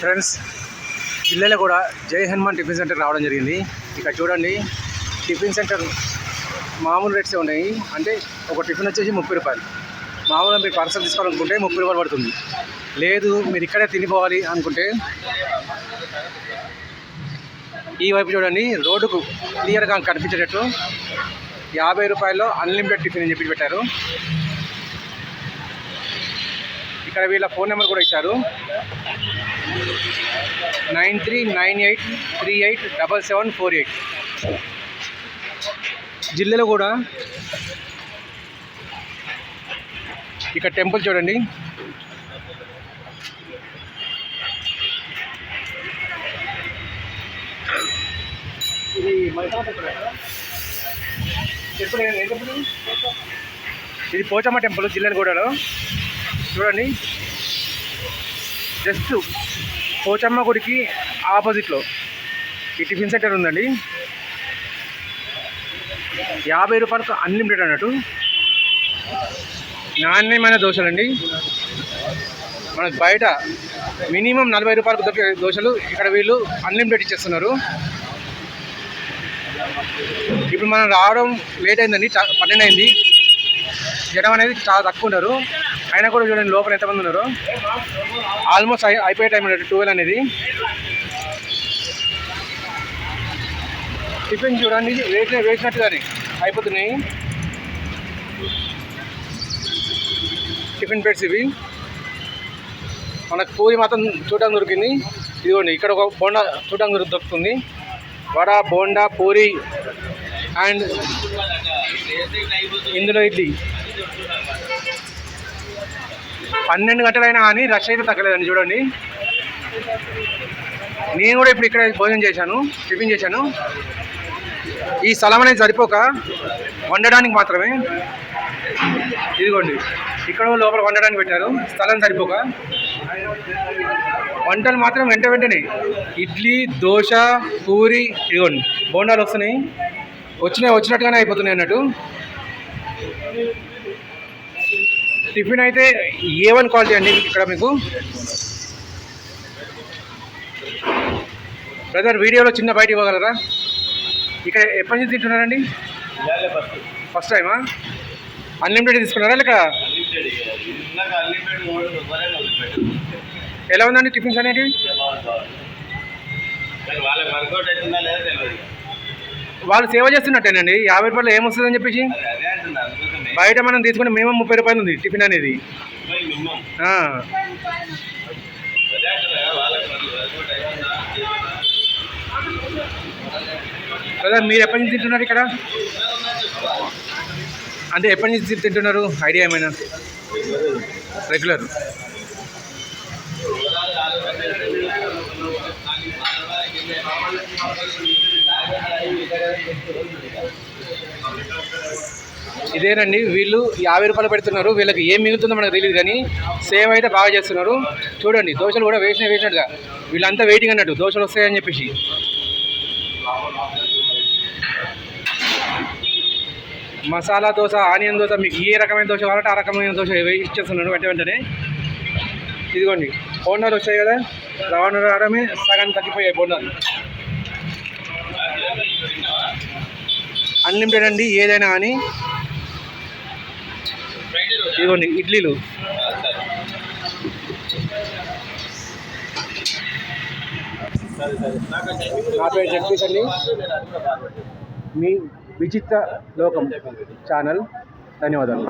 Friends జిల్లాలో కూడా జై హనుమాన్ టిఫిన్ సెంటర్ రావడం జరిగింది. ఇక్కడ చూడండి టిఫిన్ సెంటర్ మామూలు రేట్సే ఉన్నాయి? అంటే ఒక టిఫిన్ వచ్చేసి ముప్పై రూపాయలు. మామూలుగా మీరు పార్సల్ తీసుకోవాలనుకుంటే ముప్పై రూపాయలు పడుతుంది. లేదు మీరు ఇక్కడే తినిపోవాలి అనుకుంటే ఈ వైపు చూడండి రోడ్డుకు క్లియర్గా కనిపించేటట్టు యాభై రూపాయల్లో అన్లిమిటెడ్ టిఫిన్ అని చెప్పి పెట్టారు. ఇక్కడ వీళ్ళ ఫోన్ నెంబర్ కూడా ఇచ్చారు. Nine three nine eight three eight double seven four eight. జిల్లాలో కూడా ఇక్కడ టెంపుల్ చూడండి. ఇది పోచమ్మ టెంపుల్ కదా? కూడా పోచమ్మ టెంపుల్ చూడండి. జస్ట్ పోచమ్మ గుడికి ఆపోజిట్లో ఈ టిఫిన్ సెంటర్ ఉందండి. యాభై రూపాయలకు అన్లిమిటెడ్ అన్నట్టు. నాణ్యమైన దోశలండి. మనకు బయట మినిమం నలభై రూపాయలకు దొరికే దోశలు ఇక్కడ వీళ్ళు అన్లిమిటెడ్ ఇచ్చేస్తున్నారు. ఇప్పుడు మనం రావడం లేట్ అయిందండి పన్నెండు అయింది. జనం అనేది చాలా తక్కువ ఉన్నారు. అయినా కూడా చూడండి లోపల ఎంతమంది ఉన్నారు. ఆల్మోస్ట్ అయిపోయే టైం అన్నట్టు ట్వెల్వ్ అనేది. టిఫిన్ చూడండి వేసిన వేసినట్టుగానే అయిపోతున్నాయి. టిఫిన్ ప్లేట్స్ ఇవి. మనకు పూరి మాత్రం చూడడానికి దొరికింది. ఇదిగోండి ఇక్కడ ఒక బోండా చూడడానికి దొరుకుతుంది. వడ బోండా పూరి అండ్ ఇందులో ఇడ్లీ. పన్నెండు గంటలైనా కానీ రష్ అయితే తగ్గలేదండి చూడండి. నేను కూడా ఇప్పుడు ఇక్కడ భోజనం చేశాను టిఫిన్ చేశాను. ఈ స్థలం అనేది సరిపోక వండడానికి మాత్రమే. ఇదిగోండి ఇక్కడ లోపల వండడానికి పెట్టారు స్థలం సరిపోక. వంటలు మాత్రం వెంట వెంటనే. ఇడ్లీ దోశ పూరి ఇదిగోండి బోండాలు వస్తున్నాయి. వచ్చినాయి వచ్చినట్టుగానే అయిపోతున్నాయి అన్నట్టు. టిఫిన్ అయితే ఏ వన్ క్వాలిటీ అండి ఇక్కడ మీకు? బ్రదర్ వీడియోలో చిన్న బయట ఇవ్వగలరా ఇక్కడ ఎప్పటి నుంచి తింటున్నారండి? ఫస్ట్ టైమా అన్లిమిటెడ్ తీసుకున్నారా లేక ఎలా ఉందండి టిఫిన్స్ అనేటివి? వాళ్ళు సేవ చేస్తున్నట్టేనండి. యాభై రూపాయలు ఏమొస్తుందని చెప్పేసి? బయట మనం తీసుకుంటే మినిమం ముప్పై రూపాయలు ఉంది టిఫిన్ అనేది. కదా, మీరు ఎప్పటి నుంచి తింటున్నారు ఇక్కడ? అంటే ఎప్పటి నుంచి తింటున్నారు? ఐడియా ఏమైనా? రెగ్యులర్ ఇదేనండి వీళ్ళు యాభై రూపాయలు పెడుతున్నారు వీళ్ళకి ఏం మిగులుతుందో మనకు తెలియదు కానీ సేవ్ అయితే బాగా చేస్తున్నారు. చూడండి దోశలు కూడా వేసిన వేసినట్టుగా. వీళ్ళంతా వెయిటింగ్ అన్నట్టు దోశలు వస్తాయని చెప్పేసి. మసాలా దోశ ఆనియన్ దోశ మీకు ఏ రకమైన దోశ కావాలంటే ఆ రకమైన దోశ ఇచ్చేస్తున్నాను వెంట వెంటనే. ఇదిగోండి బోండాలు వచ్చాయి కదా రవాణా రావడమే సగం తగ్గిపోయాయి బోండాలు. అన్లిమిటెడ్ అండి ఏదైనా కానీ ఇదిగోండి ఇడ్లీలు. నా పేరు జగదీష్ అండి. మీ విచిత్ర లోకం ఛానల్. ధన్యవాదాలు.